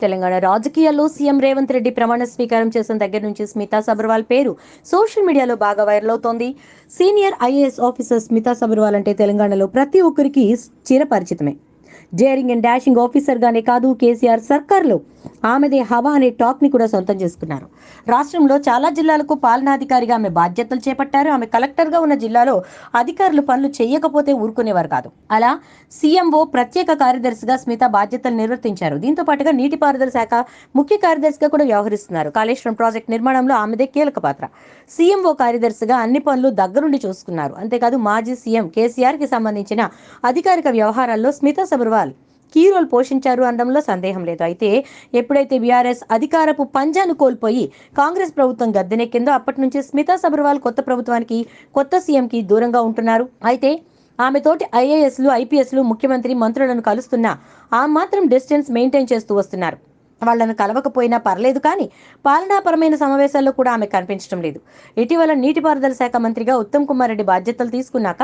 తెలంగాణ రాజకీయాల్లో సీఎం రేవంత్ రెడ్డి ప్రమాణ స్వీకారం చేసిన దగ్గర నుంచి స్మితా సబర్వాల్ పేరు సోషల్ మీడియాలో బాగా వైరల్ అవుతోంది. Senior IAS officer Smita Sabharwal అంటే తెలంగాణలో ప్రతి ఒక్కరికి చిరపరిచితమే. డేరింగ్ అండ్ డాషింగ్ ఆఫీసర్ గానే కాదు కేసీఆర్ సర్కార్లో ఆమెదే హవా అనే టాక్ని కూడా సొంతం చేసుకున్నారు. రాష్ట్రంలో చాలా జిల్లాలకు పాలనాధికారిగా ఆమె బాధ్యతలు చేపట్టారు. ఆమె కలెక్టర్గా ఉన్న జిల్లాలో అధికారులు పనులు చేయకపోతే ఊరుకునేవారు కాదు. అలా సీఎంఓ ప్రత్యేక కార్యదర్శిగా స్మిత బాధ్యతలు నిర్వర్తించారు. దీంతో పాటుగా నీటిపారుదల శాఖ ముఖ్య కార్యదర్శిగా కూడా వ్యవహరిస్తున్నారు. కాళేశ్వరం ప్రాజెక్ట్ నిర్మాణంలో ఆమెదే కీలక పాత్ర. సీఎంఓ కార్యదర్శిగా అన్ని పనులు దగ్గరుండి చూసుకున్నారు. అంతేకాదు మాజీ సీఎం కేసీఆర్కి సంబంధించిన అధికారిక వ్యవహారాల్లో స్మితా సబర్వాల్ కీ రోల్ పోషించారు అనడంలో సందేహం లేదు. అయితే ఎప్పుడైతే బీఆర్ఎస్ అధికారపు పంజాను కోల్పోయి కాంగ్రెస్ ప్రభుత్వం గద్దెనెక్కిందో అప్పటి నుంచి స్మితా సబర్వాల్ కొత్త ప్రభుత్వానికి కొత్త సీఎంకి దూరంగా ఉంటున్నారు. అయితే ఆమె తోటి ఐఏఎస్లు ఐపీఎస్లు ముఖ్యమంత్రి మంత్రులను కలుస్తున్నా ఆ మాత్రం డిస్టెన్స్ మెయింటైన్ చేస్తూ వస్తున్నారు. వాళ్ళను కలవకపోయినా పర్లేదు కానీ పాలనాపరమైన సమావేశాల్లో కూడా ఆమె కనిపించడం లేదు. ఇటీవల నీటిపారుదల శాఖ మంత్రిగా ఉత్తమ్ కుమార్ రెడ్డి బాధ్యతలు తీసుకున్నాక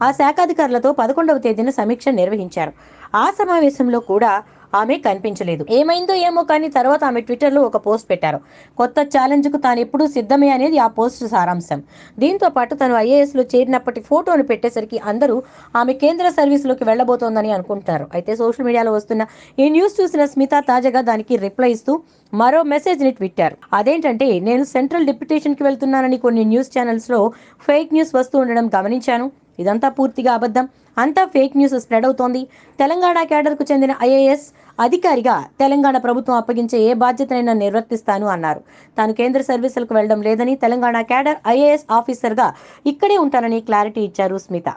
ఆ శాఖాధికారులతో పదకొండవ తేదీన సమీక్ష నిర్వహించారు. ఆ సమావేశంలో కూడా ఆమె కనిపించలేదు. ఏమైందో ఏమో కానీ తర్వాత ఆమె ట్విట్టర్లో ఒక పోస్ట్ పెట్టారు. కొత్త ఛాలెంజ్కు తాను ఎప్పుడూ సిద్ధమే అనేది ఆ పోస్ట్ సారాంశం. దీంతో పాటు తను ఐఏఎస్లో చేరినప్పటి ఫోటోను పెట్టేసరికి అందరూ ఆమె కేంద్ర సర్వీసులోకి వెళ్ళబోతోందని అనుకుంటారు. అయితే సోషల్ మీడియాలో వస్తున్న ఈ న్యూస్ చూసిన స్మిత తాజాగా దానికి రిప్లై ఇస్తూ మరో మెసేజ్ని ట్విట్టారు. అదేంటంటే నేను సెంట్రల్ డిప్యుటేషన్కి వెళ్తున్నానని కొన్ని న్యూస్ ఛానల్స్లో ఫేక్ న్యూస్ వస్తూ ఉండడం గమనించాను. ఇదంతా పూర్తిగా అబద్ధం. అంతా ఫేక్ న్యూస్ స్ప్రెడ్ అవుతోంది. తెలంగాణ క్యాడర్కు చెందిన ఐఏఎస్ అధికారిగా తెలంగాణ ప్రభుత్వం అప్పగించే ఏ బాధ్యతనైనా నిర్వర్తిస్తాను అన్నారు. తాను కేంద్ర సర్వీసులకు వెళ్ళడం లేదని తెలంగాణ క్యాడర్ ఐఏఎస్ ఆఫీసర్గా ఇక్కడే ఉంటానని క్లారిటీ ఇచ్చారు స్మిత.